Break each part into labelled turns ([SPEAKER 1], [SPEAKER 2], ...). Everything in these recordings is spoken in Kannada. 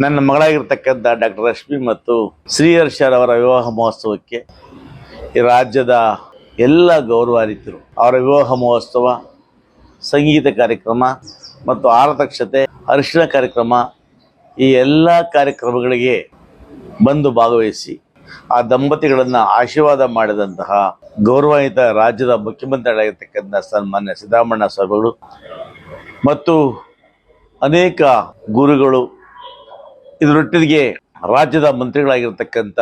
[SPEAKER 1] ನನ್ನ ಮಗಳಾಗಿರ್ತಕ್ಕಂಥ ಡಾಕ್ಟರ್ ರಶ್ಮಿ ಮತ್ತು ಶ್ರೀಹರ್ಷರ್ ಅವರ ವಿವಾಹ ಮಹೋತ್ಸವಕ್ಕೆ ಈ ರಾಜ್ಯದ ಎಲ್ಲ ಗೌರವಾನ್ವಿತರು ಅವರ ವಿವಾಹ ಮಹೋತ್ಸವ, ಸಂಗೀತ ಕಾರ್ಯಕ್ರಮ ಮತ್ತು ಆರತಕ್ಷತೆ ಅರಿಶಿಣ ಕಾರ್ಯಕ್ರಮ ಈ ಎಲ್ಲ ಕಾರ್ಯಕ್ರಮಗಳಿಗೆ ಬಂದು ಭಾಗವಹಿಸಿ ಆ ದಂಪತಿಗಳನ್ನು ಆಶೀರ್ವಾದ ಮಾಡಿದಂತಹ ಗೌರವಾನ್ವಿತ ರಾಜ್ಯದ ಮುಖ್ಯಮಂತ್ರಿಗಳಾಗಿರ್ತಕ್ಕಂಥ ಸನ್ಮಾನ್ಯ ಸಿದ್ದರಾಮಣ್ಣ ಸ್ವಾಮಿಗಳು ಮತ್ತು ಅನೇಕ ಗುರುಗಳು ಇದರೊಟ್ಟಿಗೆ ರಾಜ್ಯದ ಮಂತ್ರಿಗಳಾಗಿರ್ತಕ್ಕಂಥ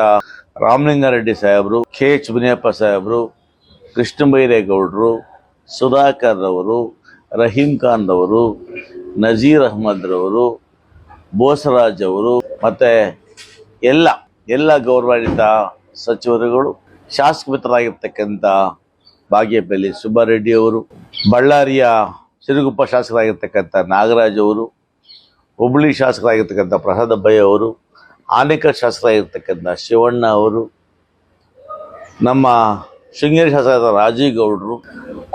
[SPEAKER 1] ರಾಮಲಿಂಗಾರೆಡ್ಡಿ ಸಾಹೇಬರು, ಕೆ ಎಚ್ ಮುನಿಯಪ್ಪ ಸಾಹೇಬರು ಕೃಷ್ಣ ಬೈರೇಗೌಡರು ಸುಧಾಕರ್ ರವರು ರಹೀಂ ಖಾನ್ ರವರು ನಜೀರ್ ಅಹಮದ್ ರವರು ಬೋಸರಾಜ್ ಅವರು ಮತ್ತು ಎಲ್ಲ ಎಲ್ಲ ಗೌರವಾನ್ವಿತ ಸಚಿವರುಗಳು, ಶಾಸಕ ಮಿತ್ರರಾಗಿರ್ತಕ್ಕಂಥ ಬಾಗೇಪಲ್ಲಿ ಸುಬ್ಬಾರೆಡ್ಡಿ ಅವರು ಬಳ್ಳಾರಿಯ ಸಿರುಗುಪ್ಪ ಶಾಸಕರಾಗಿರ್ತಕ್ಕಂಥ ನಾಗರಾಜ್ ಅವರು ಹುಬ್ಬಳ್ಳಿ ಶಾಸಕರಾಗಿರ್ತಕ್ಕಂಥ ಪ್ರಸಾದ ಬೈ ಅವರು, ಆನೇಕಲ್ ಶಾಸಕರಾಗಿರ್ತಕ್ಕಂಥ ಶಿವಣ್ಣ ಅವರು, ನಮ್ಮ ಶೃಂಗೇರಿ ಶಾಸಕರಾದ ರಾಜೀವ್ ಗೌಡರು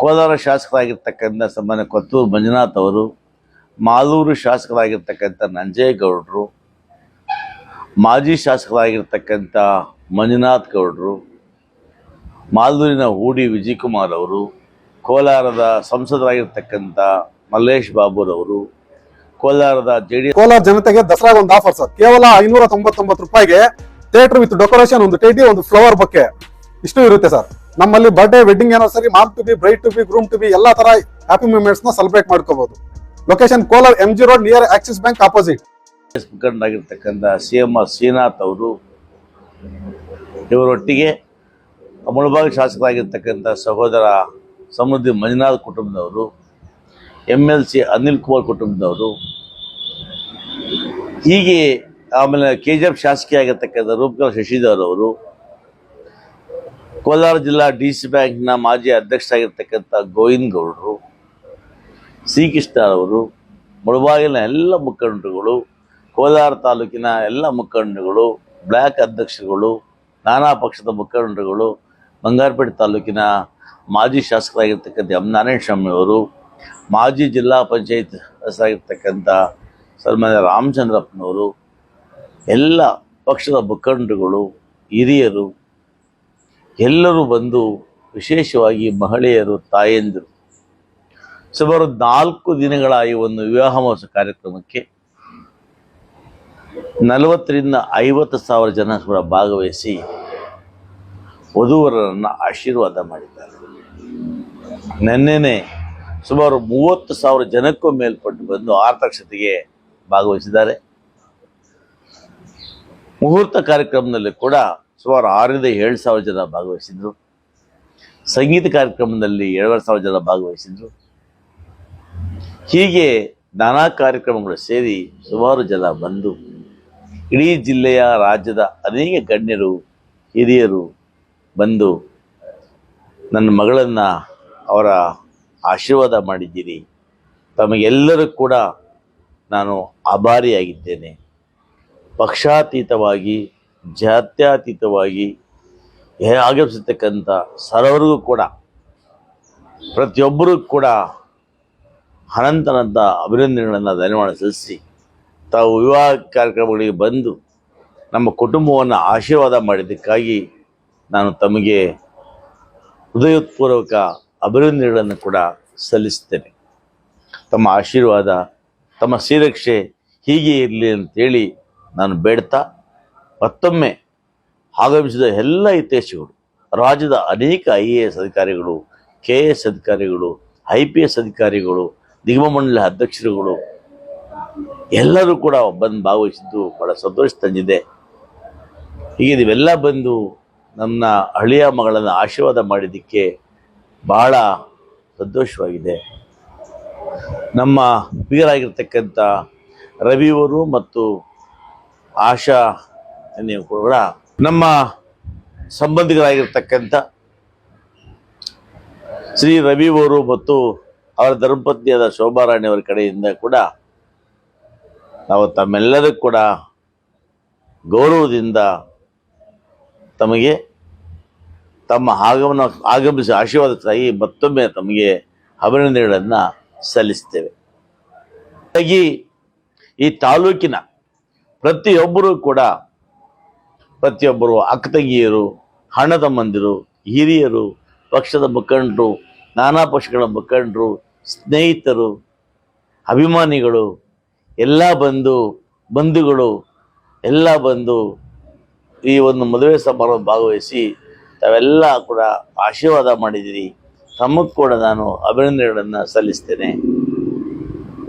[SPEAKER 1] ಕೋಲಾರ ಶಾಸಕರಾಗಿರ್ತಕ್ಕಂಥ ಸನ್ಮಾನ್ಯ ಕೊತ್ತೂರು ಮಂಜುನಾಥ್ ಅವರು, ಮಾಲೂರು ಶಾಸಕರಾಗಿರ್ತಕ್ಕಂಥ ನಂಜೇಗೌಡರು, ಮಾಜಿ ಶಾಸಕರಾಗಿರ್ತಕ್ಕಂಥ ಮಂಜುನಾಥ್ ಗೌಡರು, ಮಾಲೂರಿನ ಹೂಡಿ ವಿಜಯಕುಮಾರ್ ಅವರು, ಕೋಲಾರದ ಸಂಸದರಾಗಿರ್ತಕ್ಕಂಥ ಮಲ್ಲೇಶ್ ಬಾಬುರವರು ಕೋಲಾರದ ಜೆಡಿ
[SPEAKER 2] ಕೋಲಾರ ಜನತೆಗೆ ದಸರಾಗ ಒಂದು ಆಫರ್ ಸರ್ ಕೇವಲ ಐನೂರ ತೊಂಬತ್ತೊಂಬತ್ತು ರೂಪಾಯಿಗೆ ಥಿಯೇಟರ್ ವಿತ್ ಡೆಕೋರೇಷನ್ ಒಂದು ಟೇಟಿ ಒಂದು ಫ್ಲವರ್ ಬೊಕ್ಕೆ ಇಷ್ಟು ಇರುತ್ತೆ ಸರ್ ನಮ್ಮಲ್ಲಿ ಬರ್ಡೇ ವೆಡ್ಡಿಂಗ್ ಸರಿ mom to be bride to be groom to be ಎಲ್ಲ ತರ ಹ್ಯಾಪಿ ಮೂಮೆಂಟ್ಸ್ನ ಸೆಲೆಬ್ರೇಟ್ ಮಾಡ್ಕೋಬಹುದು location Kolar M G road near Axis Bank opposite
[SPEAKER 1] ಮುಖಂಡರಾಗಿರ್ತಕ್ಕಂಥ C M R Srinath ಅವರು ಇವರೊಟ್ಟಿಗೆ ಮುಳಬಾಗ ಶಾಸಕರಾಗಿರ್ತಕ್ಕಂಥ ಸಹೋದರ ಸಮೃದ್ಧಿ ಮಂಜುನಾಥ್ ಕುಟುಂಬದವರು M L C Anil Kumar ಕುಟುಂಬದವರು ಹೀಗೆ ಆಮೇಲೆ ಕೆ ಜಿ ಎಫ್ ಶಾಸಕಿ ಆಗಿರ್ತಕ್ಕಂಥ ರೂಪಕರ್ ಶಶಿಧರ್ ಅವರು, ಕೋಲಾರ ಜಿಲ್ಲಾ ಡಿ ಸಿ ಬ್ಯಾಂಕ್ನ ಮಾಜಿ ಅಧ್ಯಕ್ಷರಾಗಿರ್ತಕ್ಕಂಥ ಗೋವಿಂದ್ ಗೌಡರು ಸಿ ಕೃಷ್ಣ ಅವರು, ಮುಳಬಾಗಿಲಿನ ಎಲ್ಲ ಮುಖಂಡರುಗಳು, ಕೋಲಾರ ತಾಲೂಕಿನ ಎಲ್ಲ ಮುಖಂಡರುಗಳು ಬ್ಲ್ಯಾಕ್ ಅಧ್ಯಕ್ಷರುಗಳು, ನಾನಾ ಪಕ್ಷದ ಮುಖಂಡರುಗಳು, ಬಂಗಾರಪೇಟೆ ತಾಲೂಕಿನ ಮಾಜಿ ಶಾಸಕರಾಗಿರ್ತಕ್ಕಂಥ ಎಂ ನಾರಾಯಣ ಸ್ವಾಮಿ ಅವರು ಮಾಜಿ ಜಿಲ್ಲಾ ಪಂಚಾಯತ್ ಸದಸ್ಯರಾಗಿರ್ತಕ್ಕಂಥ ಸನ್ಮಾನ್ಯ ರಾಮಚಂದ್ರಪ್ಪನವರು, ಎಲ್ಲ ಪಕ್ಷದ ಮುಖಂಡರುಗಳು, ಹಿರಿಯರು, ಎಲ್ಲರೂ ಬಂದು ವಿಶೇಷವಾಗಿ ಮಹಿಳೆಯರು, ತಾಯಂದಿರು, ಸುಮಾರು ನಾಲ್ಕು ದಿನಗಳ ಈ ಒಂದು ವಿವಾಹ ಮಹೋತ್ಸವ ಕಾರ್ಯಕ್ರಮಕ್ಕೆ ನಲವತ್ತರಿಂದ ಐವತ್ತು ಸಾವಿರ ಜನ ಕೂಡ ಭಾಗವಹಿಸಿ ವಧುವರರನ್ನು ಆಶೀರ್ವಾದ ಮಾಡಿದ್ದಾರೆ. ನಿನ್ನೆನೆ ಸುಮಾರು ಮೂವತ್ತು ಸಾವಿರ ಜನಕ್ಕೂ ಮೇಲ್ಪಟ್ಟು ಬಂದು ಆರ್ತಕ್ಷತೆಗೆ ಭಾಗವಹಿಸಿದ್ದಾರೆ. ಮುಹೂರ್ತ ಕಾರ್ಯಕ್ರಮದಲ್ಲಿ ಕೂಡ ಸುಮಾರು ಆರರಿಂದ ಏಳು ಸಾವಿರ ಜನ ಭಾಗವಹಿಸಿದ್ರು. ಸಂಗೀತ ಕಾರ್ಯಕ್ರಮದಲ್ಲಿ ಏಳುವರೆ ಸಾವಿರ ಜನ ಭಾಗವಹಿಸಿದ್ರು. ಹೀಗೆ ನಾನಾ ಕಾರ್ಯಕ್ರಮಗಳು ಸೇರಿ ಸುಮಾರು ಜನ ಬಂದು ಇಡೀ ಜಿಲ್ಲೆಯ, ರಾಜ್ಯದ ಅನೇಕ ಗಣ್ಯರು, ಹಿರಿಯರು ಬಂದು ನನ್ನ ಮಗಳನ್ನು ಅವರ ಆಶೀರ್ವಾದ ಮಾಡಿದ್ದೀರಿ. ತಮಗೆಲ್ಲರೂ ಕೂಡ ನಾನು ಆಭಾರಿಯಾಗಿದ್ದೇನೆ. ಪಕ್ಷಾತೀತವಾಗಿ, ಜಾತ್ಯತೀತವಾಗಿ ಆಗಮಿಸತಕ್ಕಂಥ ಸರ್ವರಿಗೂ ಕೂಡ, ಪ್ರತಿಯೊಬ್ಬರೂ ಕೂಡ ಅನಂತನಂತ ಅಭಿನಂದನೆಗಳನ್ನು ಧನ್ಯವಾದ ಸಲ್ಲಿಸಿ, ತಾವು ವಿವಾಹ ಕಾರ್ಯಕ್ರಮಗಳಿಗೆ ಬಂದು ನಮ್ಮ ಕುಟುಂಬವನ್ನು ಆಶೀರ್ವಾದ ಮಾಡಿದ್ದಕ್ಕಾಗಿ ನಾನು ತಮಗೆ ಹೃದಯಪೂರ್ವಕ ಅಭಿನಂದನೆಗಳನ್ನು ಕೂಡ ಸಲ್ಲಿಸ್ತೇನೆ ತಮ್ಮ ಆಶೀರ್ವಾದ, ತಮ್ಮ ಶ್ರೀರಕ್ಷೆ ಹೀಗೆ ಇರಲಿ ಅಂತೇಳಿ ನಾನು ಬೇಡ್ತಾ, ಮತ್ತೊಮ್ಮೆ ಆಗಮಿಸಿದ ಎಲ್ಲ ಹಿತೈಷಿಗಳು, ರಾಜ್ಯದ ಅನೇಕ ಐ ಎ ಎಸ್ ಅಧಿಕಾರಿಗಳು, ಕೆ ಎ ಎಸ್ ಅಧಿಕಾರಿಗಳು, ಐ ಪಿ ಎಸ್ ಅಧಿಕಾರಿಗಳು, ನಿಗಮ ಮಂಡಳಿ ಅಧ್ಯಕ್ಷರುಗಳು, ಎಲ್ಲರೂ ಕೂಡ ಬಂದು ಭಾಗವಹಿಸಿದ್ದು ಬಹಳ ಸಂತೋಷ ತಂದಿದೆ. ಹೀಗೆ ನೀವೆಲ್ಲ ಬಂದು ನನ್ನ ಹಳೆಯ ಮಗಳನ್ನು ಆಶೀರ್ವಾದ ಮಾಡಿದ್ದಕ್ಕೆ ಬಹಳ ಸಂತೋಷವಾಗಿದೆ. ನಮ್ಮ ಬೀಗರಾಗಿರ್ತಕ್ಕಂಥ ರವಿಯವರು ಮತ್ತು ಆಶಾ ಕೂಡ ನಮ್ಮ ಸಂಬಂಧಿಕರಾಗಿರ್ತಕ್ಕಂಥ ಶ್ರೀ ರವಿಯವರು ಮತ್ತು ಅವರ ಧರ್ಮಪತ್ನಿಯಾದ ಶೋಭಾರಾಣಿಯವರ ಕಡೆಯಿಂದ ಕೂಡ ನಾವು ತಮ್ಮೆಲ್ಲರೂ ಕೂಡ ಗೌರವದಿಂದ ತಮಗೆ ತಮ್ಮ ಆಗಮನ, ಆಗಮಿಸಿ ಆಶೀರ್ವಾದಕ್ಕಾಗಿ ಮತ್ತೊಮ್ಮೆ ತಮಗೆ ಅಭಿನಂದನೆಗಳನ್ನು ಸಲ್ಲಿಸ್ತೇವೆ ಹಾಗಾಗಿ ಈ ತಾಲೂಕಿನ ಪ್ರತಿಯೊಬ್ಬರೂ ಕೂಡ, ಪ್ರತಿಯೊಬ್ಬರು ಅಕ್ಕ ತಂಗಿಯರು ಹಣ ತಮ್ಮಂದಿರು ಹಿರಿಯರು, ಪಕ್ಷದ ಮುಖಂಡರು, ನಾನಾ ಪಕ್ಷಗಳ ಮುಖಂಡರು, ಸ್ನೇಹಿತರು, ಅಭಿಮಾನಿಗಳು, ಎಲ್ಲ ಬಂದು ಬಂಧುಗಳು, ಎಲ್ಲ ಬಂದು ಈ ಒಂದು ಮದುವೆ ಸಮಾರಂಭ ಭಾಗವಹಿಸಿ ತಾವೆಲ್ಲ ಕೂಡ ಆಶೀರ್ವಾದ ಮಾಡಿದ್ದೀರಿ ತಮಗೆ ಕೂಡ ನಾನು ಅಭಿನಂದನೆಗಳನ್ನು ಸಲ್ಲಿಸ್ತೇನೆ.